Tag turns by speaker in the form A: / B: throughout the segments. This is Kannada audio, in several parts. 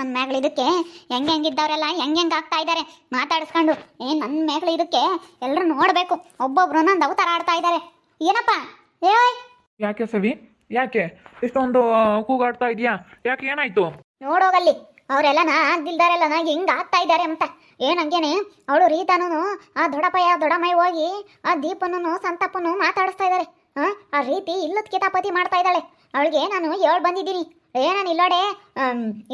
A: ನನ್ನ ಮಗಳು ಇದಕ್ಕೆ ಹೆಂಗೆ ಹೆಂಗಿದ್ದವರೆಲ್ಲ ಹೆಂಗೆ ಹೆಂಗೆ ಆಗ್ತಾ ಇದ್ದಾರೆ ಮಾತಾಡಿಸ್ಕೊಂಡು ಏ ನನ್ನ ಮಗಳು ಇದಕ್ಕೆ ಎಲ್ಲರೂ ನೋಡಬೇಕು. ಒಬ್ಬೊಬ್ರು ನಂದು ಅವತಾರ ಆಡ್ತಾ ಇದ್ದಾರೆ ಏನಪ್ಪ? ಏಯ್
B: ಯಾಕೆ ಸವಿ? ಯಾಕೆ? ಇಷ್ಟೊಂದು ಕೂಗಾಡ್ತಾ ಇದೆಯಾ? ಯಾಕೆ ಏನಾಯ್ತು?
A: ನೋಡೋಗಲ್ಲಿ ಅವರೆಲ್ಲನ ಆಗ್ದಿಲ್ದಾರೆಲ್ಲನ ಹೆಂಗ್ ಆಗ್ತಾ ಇದ್ದಾರೆ ಅಂತ. ಏನಂಗೇನೆ ಅವಳು ರೀತಾನು ಆ ದೊಡಪಯ ದೊಡಮೈ ಹೋಗಿ ಆ ದೀಪನೂ ಸಂತಪ್ಪನು ಮಾತಾಡಿಸ್ತಾ ಇದ್ದಾರೆ ಆ ರೀತಿ ಇಲ್ಲದ ಕಿತಾಪತಿ ಮಾಡ್ತಾ ಇದ್ದಾಳೆ. ಅವಳಿಗೆ ನಾನು ಹೇಳ್ ಬಂದಿದ್ದೀನಿ. ಏ ನಾನು ಇಲ್ಲೋಡೆ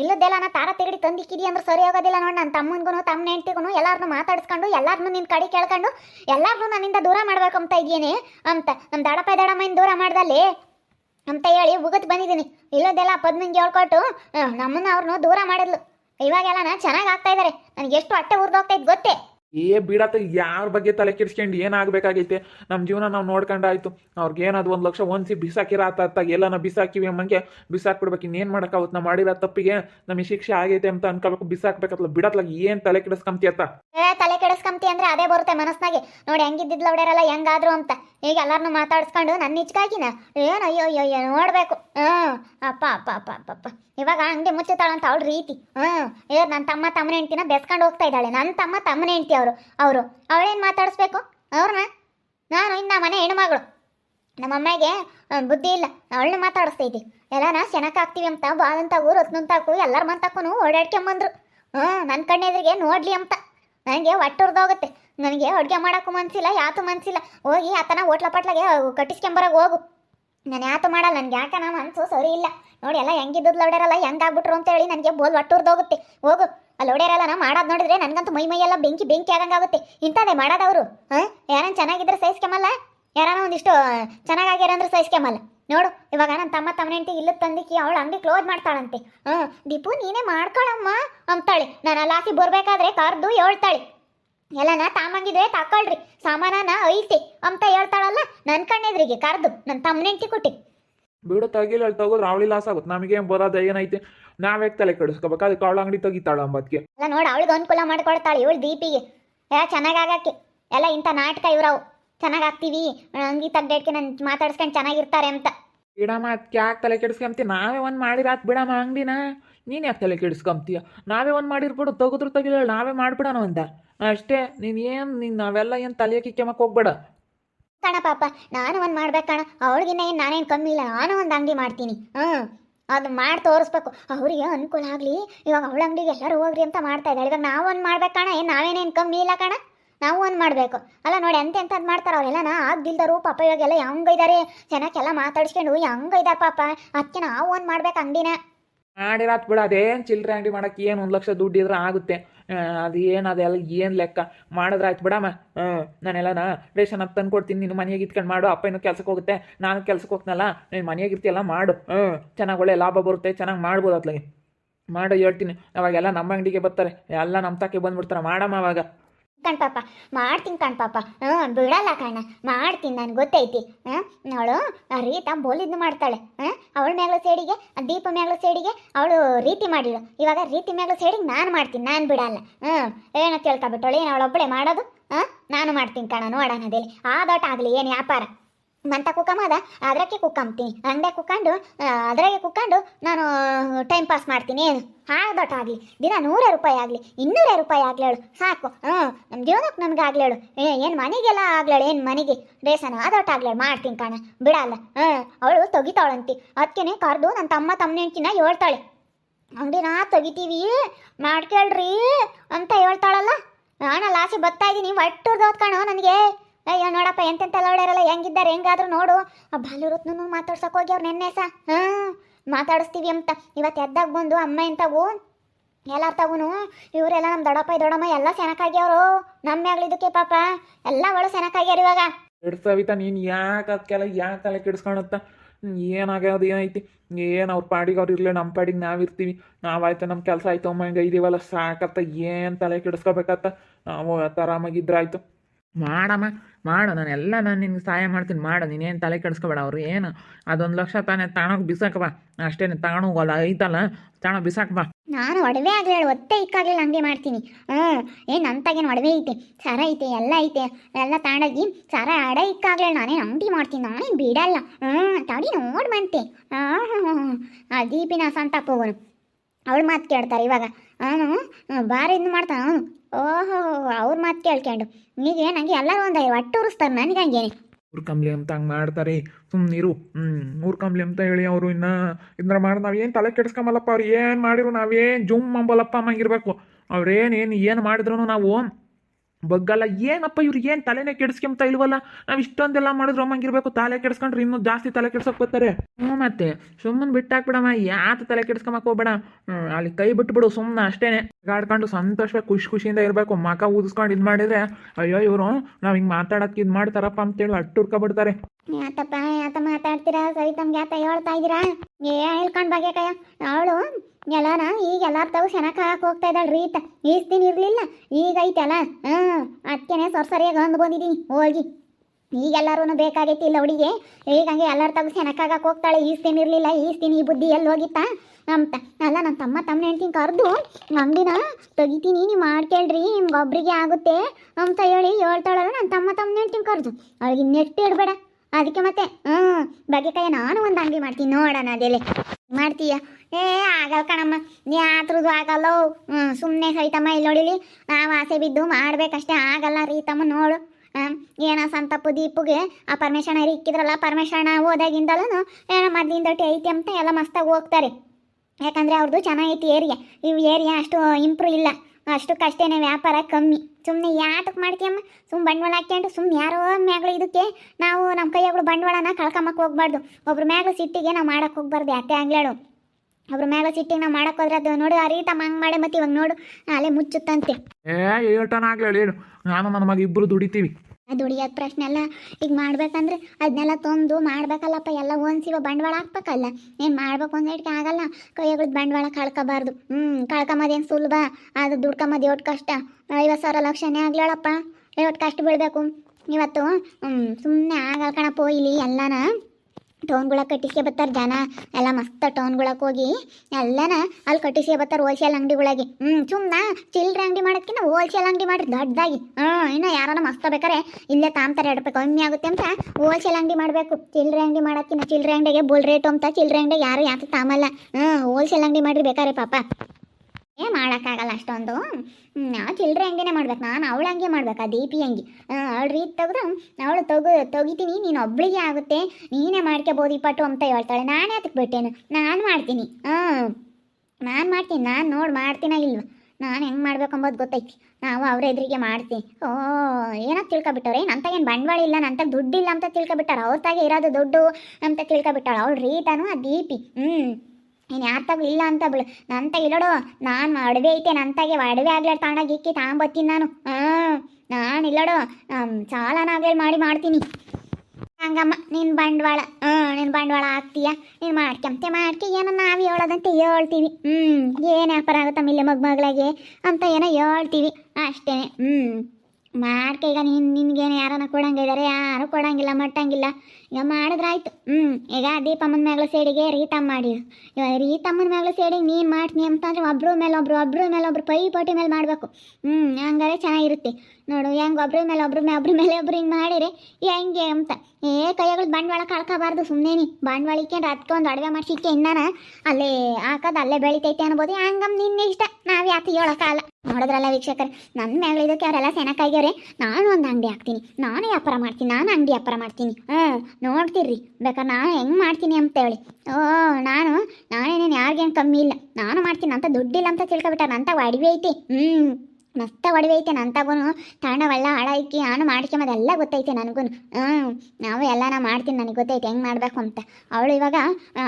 A: ಇಲ್ಲದೆಲ್ಲ ನಾ ತಾರ ತೆಗಡಿ ತಂದಿಕ್ಕಿದಿ ಅಂದ್ರೆ ಸರಿ ಹೋಗೋದಿಲ್ಲ ನೋಡಿ ನನ್ನ ತಮ್ಮನಿಗೂ ತಮ್ಮ ಹೆಂಡ್ತಿಗೂ ಎಲ್ಲಾರನ್ನು ಮಾತಾಡಿಸ್ಕೊಂಡು ಎಲ್ಲಾರನ್ನು ನಿನ್ನ ಕಡೆ ಕೇಳ್ಕೊಂಡು ಎಲ್ಲಾರನ್ನೂ ನನ್ನಿಂದ ದೂರ ಮಾಡ್ಬೇಕು ಅಂತ ಇದ್ದೀನಿ ಅಂತ ನಮ್ಮ ದಡಪ ದಡಮ್ಮನ ದೂರ ಮಾಡ್ದಲ್ಲಿ ಅಂತ ಹೇಳಿ ಉಗತ್ ಬಂದಿದ್ದೀನಿ. ಇಲ್ಲದೆಲ್ಲ ಪದ್ಮಂಗೆ ಹೇಳ್ಕೊಟ್ಟು ನಮ್ಮನ್ನ ಅವ್ರನ್ನೂ ದೂರ ಮಾಡಿದ್ಲು. ಇವಾಗೆಲ್ಲ ನಾನು ಚೆನ್ನಾಗಿ ಆಗ್ತಾ ಇದ್ದಾರೆ ನನಗೆ ಎಷ್ಟು ಹೊಟ್ಟೆ ಉರ್ದೋಗ್ತಾ ಇದ್ದು ಗೊತ್ತೇ?
B: ಏ ಬಿಡತ್ತ ಯಾರ ಬಗ್ಗೆ ತಲೆ ಕೆಡಿಸ್ಕೊಂಡು ಏನಾಗಬೇಕಾಗೈತೆ ನಮ್ಮ ಜೀವನ ನಾವು ನೋಡ್ಕೊಂಡಾಯ್ತು. ಅವ್ರಿಗೆ ಏನಾದ್ರು ಒಂದು ಲಕ್ಷ ಒಂದ್ಸಿ ಬಿಸಾಕಿರ ಆತ ಎಲ್ಲನ ಬಿಸಾಕಿವಿ ಅಮ್ಮಂಗೆ. ಬಿಸಾಕ್ಬಿಡ್ಬೇಕು, ಇನ್ನೇನು ಮಾಡೋಕ್ಕಾಗುತ್ತೆ ನಾವು ಮಾಡಿರೋ ತಪ್ಪಿಗೆ ನಮಗೆ ಶಿಕ್ಷೆ ಆಗೈತೆ ಅಂತ ಅನ್ಕೋಬೇಕು, ಬಿಸಾಕ್ಬೇಕತ್ಲ. ಬಿಡತ್ಲ ಏನು ತಲೆ ಕೆಡಿಸ್ಕೊಂತೀಯತ್ತ
A: ಏ, ತಲೆ ಕೆಡಿಸ್ಕೊಂತಿ ಅಂದ್ರೆ ಅದೇ ಬರುತ್ತೆ ಮನಸ್ನಾಗೆ. ನೋಡಿ ಹೆಂಗಿದ್ದಿದ್ಲ ಅವಡ್ಯಾರಲ್ಲ ಹೆಂಗಾದ್ರು ಅಂತ. ಈಗ ಎಲ್ಲಾರನ್ನೂ ಮಾತಾಡಿಸ್ಕೊಂಡು ನನ್ನ ಇಚ್ಕಾಗಿನ ಏನು ಅಯ್ಯೋ ಅಯ್ಯೋ ನೋಡಬೇಕು. ಹಾಂ ಅಪ್ಪ ಅಪ್ಪ ಅಪ್ಪ ಅಪ್ಪ. ಇವಾಗ ಅಂಗಡಿ ಮುಚ್ಚುತ್ತಾಳಂತ ಅವಳು ರೀತಿ. ಹ್ಞೂ ಇವ್ರು ನನ್ನ ತಮ್ಮ ತಮ್ಮನ ಹೆಂಡ್ತಿನ ಬೆಸ್ಕೊಂಡು ಹೋಗ್ತಾ ಇದ್ದಾಳೆ. ನನ್ನ ತಮ್ಮ ತಮ್ಮನ ಹೆಂಡ್ತಿ ಅವರು ಅವರು. ಅವಳೇನು ಮಾತಾಡಿಸ್ಬೇಕು? ಅವ್ರನ್ನ ನಾನು ಇನ್ನ ಮನೆ ಹೆಣ್ಮಗಳು. ನಮ್ಮ ಅಮ್ಮಗೆ ಬುದ್ಧಿ ಇಲ್ಲ. ಅವಳನ್ನ ಮಾತಾಡಿಸ್ತೈತಿ ಎಲ್ಲಾನ ನಾ ಆಗ್ತೀವಿ ಅಂತ ಬಾದಂತಾಗು ರತ್ನಂತಾಕು ಎಲ್ಲರ ಮಂತಾಕು ಓಡಾಡ್ಕೊಂಬಂದ್ರು. ಹ್ಞೂ ನನ್ನ ಕಣ್ಣೆದ್ರಿಗೆ ನೋಡ್ಲಿ ಅಂತ. ನನಗೆ ಹೊಟ್ಟುರ್ದೋಗುತ್ತೆ ನನಗೆ ಅಡುಗೆ ಮಾಡೋಕ್ಕೂ ಮನ್ಸಿಲ್ಲ, ಯಾತು ಮನ್ಸಿಲ್ಲ. ಹೋಗಿ ಆತನ ಹೋಟ್ಲ ಪಟ್ಲಾಗೆ ಕಟ್ಟಿಸ್ಕೊಂಬರಾಗ ಹೋಗು. ನಾನು ಯಾತು ಮಾಡಲ್ಲ, ನನಗೆ ಯಾಕೆ ನಾ ಮನಸ್ಸು ಸರಿ ಇಲ್ಲ. ನೋಡಿ, ಎಲ್ಲ ಹೆಂಗ್ ಲೌಡ್ಯಾರಲ್ಲ, ಹೆಂಗಾಗ್ಬಿಟ್ರು ಅಂತೇಳಿ ನನಗೆ ಬೋಲ್ ಹೊಟ್ಟುರ್ದೋಗುತ್ತೆ ಹೋಗು. ಅಲ್ಲಿ ಲೌಡ್ಯಾರಲ್ಲ ನಾ ಮಾಡೋದು ನೋಡಿದ್ರೆ ನನಗಂತೂ ಮೈ ಮೈಯೆಲ್ಲ ಬೆಂಕಿ ಬೆಂಕಿ ಆದಂಗಾಗುತ್ತೆ ಇಂಥದೇ ಮಾಡೋದವರು ಹಾಂ ಯಾರನ್ನ ಚೆನ್ನಾಗಿದ್ರೆ ಸಹಿಸ್ಕೊಂಬಲ್ಲ ಯಾರನ್ನ ಒಂದಿಷ್ಟು ಚೆನ್ನಾಗಾಗ್ಯಾರ ಅಂದ್ರೆ ಸಹಿಸ್ಕೊಂಬಲ್ಲ ನೋಡು, ಇವಾಗ ನನ್ನ ತಮ್ಮ ತಮ್ಮನ ಹೆಂಡತಿ ಇಲ್ಲ ತಂದಿಕ್ಕಿ ಅವಳು ಅಂಗಡಿ ಕ್ಲೋಸ್ ಮಾಡ್ತಾಳಂತೆ. ಹ್ಞೂ ದೀಪು, ನೀನೇ ಮಾಡ್ಕೊಳಮ್ಮ ಅಂತಾಳೆ. ನಾನು ಅಲ್ಲಿ ಹಾಕಿ ಬರ್ಬೇಕಾದ್ರೆ ಕರ್ದು ಹೇಳ್ತಾಳೆ. ಎಲ್ಲನ ತಾಮಂಗಿದ್ರೆ ತಕೊಳ್ರಿ. ಸಾಮಾನ ಐತಿ ಅಂತ ಹೇಳ್ತಾಳಲ್ಲ ನನ್ನ ಕಣ್ಣೆದ್ರಿಗೆ ಕರ್ದು ನನ್ನ ತಮ್ಮನ ಹೆಂಡತಿ ಕೊಟ್ಟಿ.
B: ಬಿಡು ತಗಿಲ್ಲ ಅಲ್ಲಿ ತಗೋದ್ರೆ ಅವಳಿ ಲಾಸ್ ಆಗುತ್ತೆ. ನಮಗೆ ಬರೋದು ಏನೈತೆ? ನಾವೇ ತಲೆ ಕೆಡಿಸ್ಕೋಬೇಕು. ಅದಕ್ಕೆ ಅವಳ ಅಂಗಡಿ ತೆಗಿತಾಳ ಅಂಬದ್ಕೆ
A: ಅಲ್ಲ ನೋಡಿ ಅವಳಿಗೆ ಅನುಕೂಲ ಮಾಡ್ಕೊಳ್ತಾಳೆ ಇವಳು ದೀಪಿಗೆ. ಏ ಚೆನ್ನಾಗಿ ಆಗಕ್ಕೆ. ಎಲ್ಲ ಇಂಥ ನಾಟಕ ಇವ್ರವು. ಚೆನ್ನಾಗಿ ಆಗ್ತೀವಿ. ಅಂಗಿ ತೆಗ್ದೇಟ್ಕೆ ನಾನು ಮಾತಾಡ್ಸ್ಕೊಂಡು ಚೆನ್ನಾಗಿರ್ತಾರೆ ಅಂತ.
B: ಬಿಡಮ್ಮ ಅದಕ್ಕೆ ಯಾಕೆ ತಲೆ ಕೆಡಿಸ್ಕೊಂತೀವಿ ನಾವೇ ಒಂದು ಮಾಡಿರಾತ್ ಬಿಡಮ್ಮ ಅಂಗಡಿನ. ನೀನು ಯಾಕೆ ತಲೆ ಕೆಡಿಸ್ಕೊಂತೀಯ ನಾವೇ ಒಂದು ಮಾಡಿರ್ಬಿಡು ತೆಗೆದ್ರು ತೆಗಿಲ್ಲ ನಾವೇ ಮಾಡಿಬಿಡೋಣ ಅಂತ ಅಷ್ಟೇ ನೀನು ಏನು ನೀನು ನಾವೆಲ್ಲ ಏನು ತಲೆ ಕಿಕ್ಕೆಮಕ್ಕೆ ಹೋಗ್ಬೇಡ.
A: ಕಣ ಪಾಪ, ನಾನು ಒಂದು ಕಣ. ಅವಳಿಗಿನ್ನ ಏನು ನಾನೇನು ಕಮ್ಮಿ ಇಲ್ಲ, ನಾನು ಒಂದು ಅಂಗಡಿ ಮಾಡ್ತೀನಿ. ಹ್ಞೂ ಅದು ಮಾಡಿ ತೋರಿಸ್ಬೇಕು. ಅವ್ರಿಗೆ ಅನುಕೂಲ ಆಗಲಿ. ಇವಾಗ ಅವಳ ಅಂಗಡಿಗೆ ಎಲ್ಲರೂ ಹೋಗ್ರಿ ಅಂತ ಮಾಡ್ತಾ ಇದ್ದಾಳೆ ಇವಾಗ ನಾವು ಒಂದು ಮಾಡ್ಬೇಕಣ ಏನು ನಾವೇನೇನು ಕಮ್ಮಿ ಇಲ್ಲ ಕಣ. ನಾವು ಒಂದು ಮಾಡಬೇಕು. ಅಲ್ಲ ನೋಡಿ ಎಂತ ಎಂಥದ್ದು ಮಾಡ್ತಾರೆ ಅವರೆಲ್ಲ ಆಗ್ದಿಲ್ದರು ಪಾಪ ಇವಾಗೆಲ್ಲ ಹೆಂಗೈದಾರೆ ಚೆನ್ನಾಗೆಲ್ಲ ಮಾತಾಡ್ಸ್ಕೊಂಡು ಹೆಂಗೈದಾರೆ ಪಾಪ. ಅದಕ್ಕೆ ನಾವು ಒಂದು ಮಾಡ್ಬೇಕು ಅಂಗಡಿನ.
B: ಮಾಡಿರಾತ್ ಬಿಡ, ಅದೇನು ಚಿಲ್ಲರೆ ಅಂಗಡಿ ಮಾಡಕ್ಕೆ ಏನು ಒಂದು ಲಕ್ಷ ದುಡ್ಡು ಇದ್ರೆ ಆಗುತ್ತೆ. ಅದು ಏನು, ಅದೆಲ್ಲ ಏನು ಲೆಕ್ಕ? ಮಾಡಿದ್ರೆ ಆಯ್ತು ಬಿಡಮ್ಮ. ಹ್ಞೂ ನಾನೆಲ್ಲನ ರೇಷನ್ ಅಂತ ತಂದು ಕೊಡ್ತೀನಿ ನೀನು ಮನೆಯಾಗ ಇತ್ಕೊಂಡು ಮಾಡು, ಅಪ್ಪ ಇನ್ನೂ ಕೆಲ್ಸಕ್ಕೆ ಹೋಗುತ್ತೆ, ನಾನು ಕೆಲ್ಸಕ್ಕೆ ಹೋಗ್ತನಲ್ಲ ನೀನು ಮನೆಯಾಗ ಇರ್ತೀಯಲ್ಲ ಮಾಡು. ಹ್ಞೂ ಚೆನ್ನಾಗಿ ಒಳ್ಳೆ ಲಾಭ ಬರುತ್ತೆ, ಚೆನ್ನಾಗಿ ಮಾಡ್ಬೋದು ಅತ್ಲಾಗೆ ಮಾಡು, ಹೇಳ್ತೀನಿ. ಅವಾಗೆಲ್ಲ ನಮ್ಮ ಅಂಗಡಿಗೆ ಬರ್ತಾರೆ, ಎಲ್ಲ ನಮ್ಮ ತಾಕೆ ಬಂದ್ಬಿಡ್ತಾರೆ, ಮಾಡಮ್ಮ ಅವಾಗ.
A: ಕಣ್ ಪಾಪ, ಮಾಡ್ತೀನಿ ಕಣ್ ಪಾಪ. ಹ್ಞೂ ಬಿಡಲ್ಲ ಕಣ್ಣ ಮಾಡ್ತೀನಿ ನನಗೆ ಗೊತ್ತೈತಿ. ಹಾಂ, ಅವಳು ರೀತಾ ಬೋಲಿದ್ದು ಮಾಡ್ತಾಳೆ. ಹಾಂ, ಅವಳ ಮ್ಯಾಗ್ಲ ಸೇಡಿಗೆ ಆ ದೀಪ ಮ್ಯಾಗ್ಲ ಸೇಡಿಗೆ, ಅವಳು ರೀತಿ ಮಾಡಿಳು ಇವಾಗ ರೀತಿ ಮ್ಯಾಗ್ಲ ಸೇಡಿಗೆ ನಾನು ಮಾಡ್ತೀನಿ, ನಾನು ಬಿಡಲ್ಲ. ಹ್ಞೂ ಏನೋ ತಿಳ್ಕೊಬಿಟ್ಟಳು ಏನು ಅವಳೊಬ್ಬಳೆ ಮಾಡೋದು. ಹಾಂ, ನಾನು ಮಾಡ್ತೀನಿ ಕಣ ಅದೇಲಿ. ಆದೋಟ ಆಗಲಿ, ಏನು ವ್ಯಾಪಾರ? ಮಂತ ಕುಕ್ಕಮದ ಅದ್ರಕ್ಕೆ ಕುಕ್ಕಂಬ್ತೀನಿ ಅಂಗಡಿ ಕುಕ್ಕಂಡು ಅದ್ರಾಗೆ ಕುಕ್ಕಂಡು ನಾನು ಟೈಮ್ ಪಾಸ್ ಮಾಡ್ತೀನಿ. ಆದೋಟ ಆಗಲಿ ದಿನ ನೂರೇ ರೂಪಾಯಿ ಆಗಲಿ, ಇನ್ನೂರೇ ರೂಪಾಯಿ ಆಗಲಿ ಹೇಳು. ಸಾಕು. ಹ್ಞೂ ನಮ್ಮ ಜೀವನಕ್ಕೆ ನಮ್ಗೆ ಆಗ್ಲಿ ಹೇಳು ಏನು ಮನೆಗೆಲ್ಲ ಆಗ್ಲೇಳು ಏನು ಮನೆಗೆ. ಬೇಸನ ಆದೋಟ ಆಗ್ಲೇಳು ಮಾಡ್ತೀನಿ ಕಣ. ಬಿಡಲ್ಲ. ಹ್ಞೂ, ಅವಳು ತೆಗಿತಾಳಂತಿ. ಅದಕ್ಕೇನೆ ಕರೆದು ನನ್ನ ತಮ್ಮ ತಮ್ಮನ ಹೆಂಡ್ತಿನ ಹೇಳ್ತಾಳೆ. ಅಂಗಡಿನ ತೆಗಿತೀವಿ, ಮಾಡ್ಕೇಳ್ರಿ ಅಂತ ಹೇಳ್ತಾಳಲ್ಲ. ನಾನು ಲಾಸಿ ಬರ್ತಾ ಇದ್ದೀನಿ ಒಟ್ಟು ಕಣ ನನಗೆ. ಅಯ್ಯೋ ನೋಡಪ್ಪ ಎಂತೆಂತೆಲ್ಲ ಒಳ್ಳೆಯರಲ್ಲ ಹೆಂಗಿದ್ದಾರೆ, ಹೆಂಗಾದ್ರು ನೋಡು. ಆ ಬಾಲ್ಯರತ್ನೂ ಮಾತಾಡ್ಸಕ್ ಹೋಗಿ ಅವ್ರು ನೆನ್ನೆ ಸಹ ಹಾಂ, ಮಾತಾಡಿಸ್ತೀವಿ ಅಂತ. ಇವತ್ತು ಎದ್ದಾಗ ಬಂದು ಅಮ್ಮ ಎಂತವು ಎಲ್ಲಾರ ತಗುನು ಇವರೆಲ್ಲ ನಮ್ಮ ದೊಡ್ಡಪ್ಪ ದೊಡ್ಡಮ್ಮ ಎಲ್ಲ ಸೆನಕಾಗ್ಯವರು ನಮ್ಮ ಇದಕ್ಕೆ ಪಾಪ. ಎಲ್ಲ ಒಳ ಸೆನಕಾಗ್ಯಾರ ಇವಾಗ.
B: ಎರಡು ಸವಿತಾ, ನೀನು ಯಾಕೆ ಅದಕ್ಕೆಲ್ಲ ಯಾಕೆ ತಲೆ ಕೆಡಿಸ್ಕೊಳತ್ತ ಏನಾಗ್ಯದ ಏನೈತಿ? ಏನು ಅವ್ರ ಪಾಡಿಗೆ ಅವ್ರು ಇರ್ಲಿ ನಮ್ಮ ಪಾಡಿಗೆ ನಾವಿರ್ತೀವಿ ನಾವಾಯ್ತು ನಮ್ಮ ಕೆಲಸ ಆಯ್ತು ಅಮ್ಮ ಹಿಂಗೆ ಇದೀವಲ್ಲ ಸಾಕತ್ತ. ಏನು ತಲೆ ಕೆಡಿಸ್ಕೋಬೇಕತ್ತ? ನಾವು ಆರಾಮಾಗಿದ್ರಾಯ್ತು ಮಾಡಮ್ಮ, ಮಾಡು ನಾನು ಎಲ್ಲ ನಾನು ನಿನ್ಗೆ ಸಹಾಯ ಮಾಡ್ತೀನಿ, ಮಾಡು, ನೀನೇನು ತಲೆ ಕೆಡಿಸ್ಕೋಬೇಡ ಅವರು, ಏನು? ಅದೊಂದು ಲಕ್ಷ ತಾನೇ ತಗೊಂಡೋಗಿ ಬಿಸಾಕಬಾ ಅಷ್ಟೇನು ತಗೊಂಡೋಗಲ್ಲ ಐತಲ್ಲ? ತಾಣ ಬಿಸಾಕಬಾ
A: ನಾನು ಒಡವೆ ಆಗ್ಲಿಲ್ಲ ಒತ್ತೆ ಇಕ್ಕಾಗ್ಲಿಲ್ಲ, ಹಂಗೆ ಮಾಡ್ತೀನಿ. ಹ್ಞೂ ಏನು ನಂತಾಗೇನು ಒಡವೆ ಐತೆ? ಸರ ಐತೆ, ಎಲ್ಲ ಐತೆ. ಎಲ್ಲ ತಗೊಂಡೋಗಿ ಸರ ಅಡ ಇಕ್ಕಾಗ್ಲಿಲ್ಲ ನಾನೇ ಅಂಗಡಿ ಮಾಡ್ತೀನಿ, ನಾನೇನು ಬಿಡಲ್ಲ. ಹ್ಞೂ ತಾಡಿ ನೋಡಿ ಬಂತೆ. ಹಾಂ ಹಾಂ ಆ, ದೀಪಿನ ಸಂತಾಪ ಹೋಗೋನು. ಅವಳು ಮಾತು ಕೇಳ್ತಾರೆ ಇವಾಗ. ಅವನು ಭಾರಿ ಇದು ಮಾಡ್ತಾನೆ ಅವನು. ಓಹೋ, ಅವ್ರ ಮಾತು ಕೇಳ್ಕೊಂಡು ಈಗ ನನಗೆ ಎಲ್ಲರೂ ಒಂದು ಒಟ್ಟು ಉರಿಸ್ತಾರೆ ನನಗೆ ಹಂಗೇನೆ.
B: ಊರ್ ಕಂಬ್ಲಿ ಅಂತ ಹಂಗೆ ಮಾಡ್ತಾರೆ. ಸುಮ್ಮನಿರು ಹ್ಞೂ ಊರ್ ಕಂಬ್ಲಿ ಅಂತ ಹೇಳಿ ಅವರು ಇನ್ನ ಇದನ್ನ ಮಾಡಿ ನಾವೇನು ತಲೆ ಕೆಡಿಸ್ಕೊಂಬಲ್ಲಪ್ಪ ಅವ್ರು ಏನು ಮಾಡಿರು ನಾವೇನು ಜುಮ್ ಅಂಬಲ್ಲಪ್ಪ ಅನ್ನಂಗಿರ್ಬೇಕು ಅವ್ರೇನು ಏನು ಏನು ಮಾಡಿದ್ರು ನಾವು ಬಗ್ಗಲ್ಲ, ಏನಪ್ಪ ಇವ್ರು ಏನು ತಲೆನೇ ಕೆಡಿಸ್ಕೊಂತ ಇಲ್ವಲ್ಲ? ನಾವು ಇಷ್ಟೊಂದೆಲ್ಲ ಮಾಡಿದ್ರು ಅಮ್ಮಂಗಿರ್ಬೇಕು, ತಲೆ ಕೆಡಿಸ್ಕೊಂಡ್ರೆ ಇನ್ನೂ ಜಾಸ್ತಿ ತಲೆ ಕೆಡ್ಸೋಕೆ ಬರ್ತಾರೆ. ಹ್ಞೂ ಮತ್ತೆ, ಸುಮ್ಮನೆ ಬಿಟ್ಟಾಕ್ಬಿಡಮ್ಮ, ಯಾತ ತಲೆ ಕೆಡಿಸ್ಕೊಂಬಕ್ ಹೋಗ್ಬೇಡ. ಅಲ್ಲಿ ಕೈ ಬಿಟ್ಬಿಡು ಸುಮ್ಮನೆ ಅಷ್ಟೇನೆ. ಗಾಡ್ಕೊಂಡು ಸಂತೋಷವಾಗಿ ಖುಷಿ ಖುಷಿಯಿಂದ ಇರಬೇಕು. ಮಕ ಊದಿಸ್ಕೊಂಡು ಇದು ಮಾಡಿದ್ರೆ, ಅಯ್ಯೋ ಇವರು, ನಾವು ಹಿಂಗೆ ಮಾತಾಡೋಕ್ಕೆ ಇದು ಮಾಡ್ತಾರಪ್ಪ ಅಂತೇಳಿ ಅಟ್ಟುರ್ಕೊಬಿಡ್ತಾರೆ.
A: ಯಾತಪ್ಪ, ಯಾತ ಮಾತಾಡ್ತೀರಾ? ಸವಿತಮ್ಗೆ ಯಾತ ಹೇಳ್ತಾ ಇದ್ದೀರಾ? ಏ, ಹೇಳ್ಕೊಂಡು ಬಗೆಕಯ್ಯ ಅವಳು, ಎಲ್ಲಾನ, ಈಗ ಎಲ್ಲಾರ ತಾವು ಶನಕ ಹಾಕಿ ಹೋಗ್ತಾ ಇದ್ದಾಳೆ ರೀತ. ಈಸ್ತೀನಿ ಇರಲಿಲ್ಲ, ಈಗ ಐತಲ್ಲ? ಹಾಂ ಸೊರ್ ಸರಿಯಾಗಿ ಅಂದು ಬಂದಿದ್ದೀನಿ ಹೋಗಿ ಈಗ ಎಲ್ಲರೂ ಬೇಕಾಗೈತಿ ಇಲ್ಲ ಹುಡುಗಿ? ಈಗ ಹಂಗೆ ಎಲ್ಲರ ತಾವು ಆಗಕ್ಕೆ ಹೋಗ್ತಾಳೆ. ಈಸ್ತೀನಿ ಇರಲಿಲ್ಲ, ಈಸ್ತೀನಿ ಈ ಬುದ್ಧಿ ಎಲ್ಲಿ ಹೋಗಿತ್ತಾ? ಅಂತ. ಅಲ್ಲ ನನ್ನ ತಮ್ಮ ತಮ್ಮ ಹೇಳ್ತೀನಿ ಕರೆದು ಅಂಗಡಿನ ತೆಗಿತೀನಿ, ನೀವು ಮಾಡ್ಕೇಳ್ರಿ, ನಿಮ್ಗೆ ಒಬ್ರಿಗೆ ಆಗುತ್ತೆ ಅಂತ ಹೇಳಿ ಹೇಳ್ತಾಳಲ್ಲ ನನ್ನ ತಮ್ಮ ತಮ್ಮ ಹೇಳ್ತೀನಿ ಕರೆದು. ಅವಳಿಗೆ ನೆಟ್ಟು ಇಡಬೇಡ ಅದಕ್ಕೆ ಮತ್ತೆ ಹ್ಞೂ ಬಗೆಕಾಯ ನಾನು ಒಂದು ಅಂಗಡಿ ಮಾಡ್ತೀನಿ, ನೋಡೋಣ ಅದೆಲೆ. ಮಾಡ್ತೀಯ? ಏ, ಆಗಲ್ಲ ಕಣಮ್ಮ, ನೀ ಯಾತ್ರದ್ದು ಆಗಲ್ಲ ಹ್ಞೂ ಸುಮ್ಮನೆ ಸೈತಮ್ಮ, ಇಲ್ಲಿ ನೋಡಿಲಿ, ನಾವು ಆಸೆ ಬಿದ್ದು ಮಾಡ್ಬೇಕಷ್ಟೇ, ಆಗಲ್ಲ ರೀತಮ್ಮ, ನೋಡು. ಏನೋ ಸಂತಪ್ಪು ದೀಪುಗೆ ಆ ಪರಮೇಶ್ವರ ಇಕ್ಕಿದ್ರಲ್ಲ, ಪರಮೇಶ್ವರನ ಹೋದಾಗಿಂದಲೂ ಏನೋ ಮದ್ಲಿಂದ ಐತಿ ಅಂತ ಎಲ್ಲ ಮಸ್ತಾಗಿ ಹೋಗ್ತಾರೆ. ಯಾಕಂದರೆ ಅವ್ರದ್ದು ಚೆನ್ನಾಗೈತಿ ಏರಿಯಾ. ಇವು ಏರಿಯಾ ಅಷ್ಟು ಇಂಪ್ರೂವ್ ಇಲ್ಲ. ಅಷ್ಟಕ್ಕಷ್ಟೇನೆ ವ್ಯಾಪಾರ ಕಮ್ಮಿ. ಸುಮ್ಮನೆ ಯಾತಕ್ಕೆ ಮಾಡ್ತೀಯಮ್ಮ ಸುಮ್ಮನೆ ಬಂಡವಾಳ ಹಾಕ್ಯಂಡು ಸುಮ್ಮನೆ ಯಾರೋ ಮ್ಯಾಗಳು ಇದಕ್ಕೆ ನಾವು ನಮ್ಮ ಕೈಯಾಗಳು ಬಂಡವಾಳನ ಕಳ್ಕೊಂಬಕ್ಕೆ ಹೋಗ್ಬಾರ್ದು. ಒಬ್ರ ಮ್ಯಾಗಳು ಸಿಟ್ಟಿಗೆ ನಾವು ಮಾಡಕ್ಕೆ ಹೋಗ್ಬಾರ್ದು, ಯಾಕೆ ಆಗ್ಲಾಳು ಒಬ್ರ ಮ್ಯಾಗ ಸಿಟ್ಟಿಗೆ ನಾವು ಮಾಡಕ್ ಹೋದ್ರೆ ಅದು ನೋಡು, ಆ ರೀತಿ ಹಂಗೆ ಮಾಡಿ ಮತ್ತೆ ಇವಾಗ ನೋಡು, ಅಲ್ಲೇ ಮುಚ್ಚುತ್ತಂತೆ.
B: ಏ ಏಟನ ಆಗ್ಲೇಳು ಹೇಳು ನಾನು ನನ್ನ ಮಗ ಇಬ್ಬರು ದುಡಿತೀವಿ.
A: ದುಡಿಯೋದು ಪ್ರಶ್ನೆ ಅಲ್ಲ. ಈಗ ಮಾಡ್ಬೇಕಂದ್ರೆ ಅದನ್ನೆಲ್ಲ ತೊಂದು ಮಾಡ್ಬೇಕಲ್ಲಪ್ಪ, ಎಲ್ಲ ಒಂದ್ಸಿವ ಬಂಡವಾಳ ಹಾಕ್ಬೇಕಲ್ಲ. ಏನು ಮಾಡ್ಬೇಕು ಅಂದಿಟ್ಕೆ ಆಗಲ್ಲ. ಕೈಯಾಗಳ್ದು ಬಂಡವಾಳ ಕಳ್ಕೊಬಾರ್ದು. ಹ್ಞೂ ಕಳ್ಕೊಂಬೋದೇನು ಸುಲಭ? ಅದು ದುಡ್ಕೊಂಬೋದು ಎಷ್ಟು ಕಷ್ಟ? ಐವತ್ತು ಸಾವಿರ ಲಕ್ಷನೇ ಆಗ್ಲಾಳಪ್ಪ ಎಷ್ಟು ಕಷ್ಟ ಬೀಳಬೇಕು ಇವತ್ತು ಸುಮ್ಮನೆ ಆಗಲ್ಲ ಕಣಪ್ಪ, ಇಲ್ಲಿ ಎಲ್ಲನ. ಟೌನ್ಗಳ ಕಟ್ಟಿಸ್ಕೆ ಬರ್ತಾರೆ ಜನ. ಎಲ್ಲ ಮಸ್ತ್ ಟೌನ್ಗಳಕ್ಕೆ ಹೋಗಿ ಎಲ್ಲನ ಅಲ್ಲಿ ಕಟ್ಟಿಸ್ಕೆ ಬರ್ತಾರೆ ಹೋಲ್ಸೇಲ್ ಅಂಗಡಿಗಳಿಗೆ. ಹ್ಞೂ ಸುಮ್ಮನೆ ಚಿಲ್ಲರೆ ಅಂಗಡಿ ಮಾಡೋದಕ್ಕಿಂತ ಹೋಲ್ಸೇಲ್ ಅಂಗಡಿ ಮಾಡ್ರಿ ದೊಡ್ಡದಾಗಿ ಹ್ಞೂ ಇನ್ನು ಯಾರನ್ನ ಮಸ್ತ ಬೇಕಾರೆ ಇಲ್ಲೇ ತಾಂತಾರೆ ಎರಡು ರೂಪಾಯಿ ಕಮ್ಮಿ ಆಗುತ್ತೆ ಅಂತ ಹೋಲ್ಸೇಲ್ ಅಂಗಡಿ ಮಾಡಬೇಕು. ಚಿಲ್ಲರೆ ಅಂಗಡಿ ಮಾಡೋಕ್ಕಿಂತ ಚಿಲ್ಲರೆ ಅಂಗಡಿಗೆ ಬುಲ್ ರೇಟು ಅಂತ ಚಿಲ್ಲರೆ ಅಂಗಡಿಗೆ ಯಾರು ಯಾಕೆ ತಾಮಲ್ಲ. ಹ್ಞೂ ಹೋಲ್ಸೇಲ್ ಅಂಗಡಿ ಮಾಡ್ರಿ ಬೇಕಾರೆ ಪಾಪ. ಏ, ಮಾಡೋಕ್ಕಾಗಲ್ಲ ಅಷ್ಟೊಂದು. ನಾವು ಚಿಲ್ಲರೆ ಹಂಗೇನೆ ಮಾಡ್ಬೇಕು. ನಾನು ಅವಳ ಹಂಗೆ ಮಾಡ್ಬೇಕು, ಆ ದೀಪಿ ಹಂಗೆ. ಅವಳು ರೀತಿ ತೆಗೆದು ಅವಳು ತೆಗು, ತೆಗಿತೀನಿ, ನೀನು ಒಬ್ಳಿಗೆ ಆಗುತ್ತೆ. ನೀನೇ ಮಾಡ್ಕೋಬೋದು ಇಪ್ಪಟ್ಟು ಅಂತ ಹೇಳ್ತಾಳೆ. ನಾನೇ ಅದಕ್ಕೆ ಬಿಟ್ಟೇನು. ನಾನು ಮಾಡ್ತೀನಿ. ಹಾಂ ನಾನು ಮಾಡ್ತೀನಿ. ನಾನು ನೋಡಿ ಮಾಡ್ತೀನ ಇಲ್ವ? ನಾನು ಹೆಂಗೆ ಮಾಡ್ಬೇಕು ಅಂಬೋದು ಗೊತ್ತೈತಿ. ನಾವು ಅವ್ರ ಎದುರಿಗೆ ಮಾಡ್ತೀನಿ ಓ, ಏನೋ ತಿಳ್ಕೊಬಿಟ್ಟವ್ರೆ. ನಂತಾಗೇನು ಬಂಡವಾಳ ಇಲ್ಲ ನಂತಾಗ ದುಡ್ಡಿಲ್ಲ ಅಂತ ತಿಳ್ಕೊಬಿಟ್ಟಾರ. ಅವ್ರ ತಾಗೆ ಇರೋದು ದುಡ್ಡು ಅಂತ ತಿಳ್ಕೊಬಿಟ್ಟಾಳ. ಅವ್ಳು ರೀತಾನು ಆ ದೀಪಿ. ಹ್ಞೂ ನೀನು ತಗೋ ಇಲ್ಲ ಅಂತ ಬಿಳು ನನ್ನ ತಗ ಇಲ್ಲೋಡು. ನಾನು ಅಡವೆ ಐತೆ ನನ್ನ ತಗೆ ಒಡವೆ ಆಗ್ಲಾರ ತಗೊಂಡೋಗಿ ಇಕ್ಕಿ ತಾಂಬತ್ತೀನಿ ನಾನು. ಹಾಂ, ನಾನು ಇಲ್ಲೋಡು. ಸಾಲ ಆಗ್ಲಿ ಮಾಡಿ ಮಾಡ್ತೀನಿ. ಹಂಗಮ್ಮ ನಿನ್ನ ಬಂಡವಾಳ. ಹ್ಞೂ ನಿನ್ನ ಬಂಡವಾಳ ಹಾಕ್ತೀಯ ನೀನು ಮಾಡ್ಕೊಂತೆ ಮಾಡ್ಕಿ ಏನೋ ನಾವು ಹೇಳೋದಂತೆ ಹೇಳ್ತೀವಿ. ಹ್ಞೂ ಏನು ವ್ಯಾಪಾರ ಆಗುತ್ತಮ್ಮ ಇಲ್ಲಿ ಮಗ ಮಗಳಿಗೆ ಅಂತ ಏನೋ ಹೇಳ್ತೀವಿ. ಅಷ್ಟೇ ಹ್ಞೂ ಮಾಡ್ಕೆ ಈಗ ನೀನು ನಿನ್ಗೇನು ಯಾರನ್ನ ಕೊಡಂಗಿದ್ದಾರೆ ಯಾರು ಕೊಡಂಗಿಲ್ಲ, ಮಟ್ಟಂಗಿಲ್ಲ. ಈಗ ಮಾಡಿದ್ರಾಯ್ತು ಹ್ಞೂ ಈಗ ದೀಪಮ್ಮನ ಮೇಲೆ ಸೇಡಿಗೆ ರೀತಮ್ಮ ಮಾಡಿ ಇವಾಗ ರೀತಮ್ಮನ ಮೇಲೆ ಸೇಡಿಗೆ ನೀನು ಮಾಡ್ತೀನಿ ಅಂತಂದ್ರೆ ಒಬ್ರು ಮೇಲೆ ಒಬ್ರು ಒಬ್ರು ಮೇಲೆ ಒಬ್ರು ಪೈ ಪೋಟಿ ಮೇಲೆ ಮಾಡಬೇಕು. ಹ್ಞೂ ಹಂಗಾರೆ ಚೆನ್ನಾಗಿರುತ್ತೆ. ನೋಡು, ಹೆಂಗೆ ಒಬ್ರ ಮೇಲೆ ಒಬ್ರ ಮೇಲೆ ಒಬ್ರ ಮೇಲೆ ಒಬ್ರು ಹಿಂಗೆ ಮಾಡಿರಿ ಹೆಂಗೆ ಅಂತ. ಏ, ಕೈಯಾಗಳು ಬಂಡವಾಳ ಕಳ್ಕೋಬಾರ್ದು ಸುಮ್ಮನೆ ಬಂಡವಾಳ ಇಕ್ಕೊಂಡು ಅದಕ್ಕೆ ಒಂದು ಅಡುಗೆ ಮಾಡಿಸಿಕ್ಕೆ ಇನ್ನಾನ? ಅಲ್ಲೇ ಹಾಕೋದು ಅಲ್ಲೇ ಬೆಳಿತೈತೆ ಅನ್ಬೋದು. ಹಂಗಮ್ ನಿನ್ನ ಇಷ್ಟ. ನಾವು ಯಾಕೆ ಹೇಳೋಕ್ಕಾಗಲ್ಲ ನೋಡಿದ್ರಲ್ಲ ವೀಕ್ಷಕರು ನನ್ನ ಇದಕ್ಕೆ ಅವರೆಲ್ಲ ಸೆನಕಾಗ್ಯವ್ರೆ ನಾನು ಒಂದು ಅಂಗಡಿ ಹಾಕ್ತೀನಿ. ನಾನು ವ್ಯಾಪಾರ ಮಾಡ್ತೀನಿ. ನಾನು ಅಂಗಡಿ ವ್ಯಾಪಾರ ಮಾಡ್ತೀನಿ. ಹ್ಞೂ ನೋಡ್ತೀರಿ ಬೇಕಾ ನಾನು ಹೆಂಗೆ ಮಾಡ್ತೀನಿ ಅಂತ ಹೇಳಿ. ಓ, ನಾನು, ನಾನೇನೇನು ಯಾರಿಗೇನು ಕಮ್ಮಿ ಇಲ್ಲ. ನಾನು ಮಾಡ್ತೀನಿ ಅಂತ ದುಡ್ಡಿಲ್ಲ ಅಂತ ತಿಳ್ಕೊಬಿಟ್ಟ, ನಂತ ಒಡವೆ ಐತಿ. ಹ್ಞೂ ಮಸ್ತ ಒಡವೆ ಐತೆ ನಂತಾಗೂ ತಾಂಡವೆಲ್ಲ ಹಾಳಾಯ್ಕಿ ನಾನು ಮಾಡ್ಕೊಂಬದೆಲ್ಲ ಗೊತ್ತೈತೆ ನನಗೂ ಹ್ಞೂ ನಾವು ಎಲ್ಲಾನ ಮಾಡ್ತೀನಿ, ನನಗೆ ಗೊತ್ತೈತೆ, ಹೆಂಗೆ ಮಾಡಬೇಕು ಅಂತ. ಅವಳು ಇವಾಗ,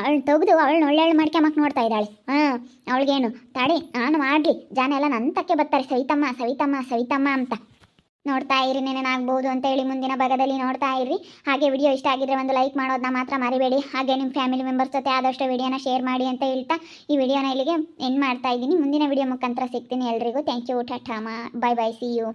A: ಅವಳು ತೆಗೆದು, ಅವಳು ಮಾಡ್ಕೆ ಮಾಡ್ಕೊಂಬಕ್ಕೆ ನೋಡ್ತಾ ಇದ್ದಾಳೆ. ಹಾಂ ಅವಳಿಗೇನು, ತಾಡಿ, ನಾನು ಮಾಡಲಿ. ಜನ ಎಲ್ಲ ನಂತಕ್ಕೆ ತಕ್ಕೆ ಬರ್ತಾರೆ, ಸವಿತಮ್ಮ ಸವಿತಮ್ಮ ಸವಿತಮ್ಮ ಅಂತ. ನೋಡ್ತಾ ಇರಿ, ನೆನೇನಾಗ್ಬೋದು ಅಂತ ಹೇಳಿ ಮುಂದಿನ ಭಾಗದಲ್ಲಿ ನೋಡ್ತಾ ಇರಿ ಹಾಗೆ ವಿಡಿಯೋ ಇಷ್ಟ ಆಗಿದ್ರೆ ಒಂದು ಲೈಕ್ ಮಾಡೋದನ್ನ ಮಾತ್ರ ಮರಿಬೇಡಿ. ಹಾಗೆ ನಿಮ್ಮ ಫ್ಯಾಮಿಲಿ ಮೆಂಬರ್ಸ್ ಜೊತೆ ಆದಷ್ಟು ವಿಡಿಯೋನ ಶೇರ್ ಮಾಡಿ ಅಂತ ಹೇಳ್ತಾ ಈ ವಿಡಿಯೋನ ಇಲ್ಲಿಗೆ ಎಂಡ್ ಮಾಡ್ತಾ ಇದ್ದೀನಿ. ಮುಂದಿನ ವಿಡಿಯೋ ಮುಖಾಂತರ ಸಿಗ್ತೀನಿ ಎಲ್ರಿಗೂ. Thank you tata bye bye see you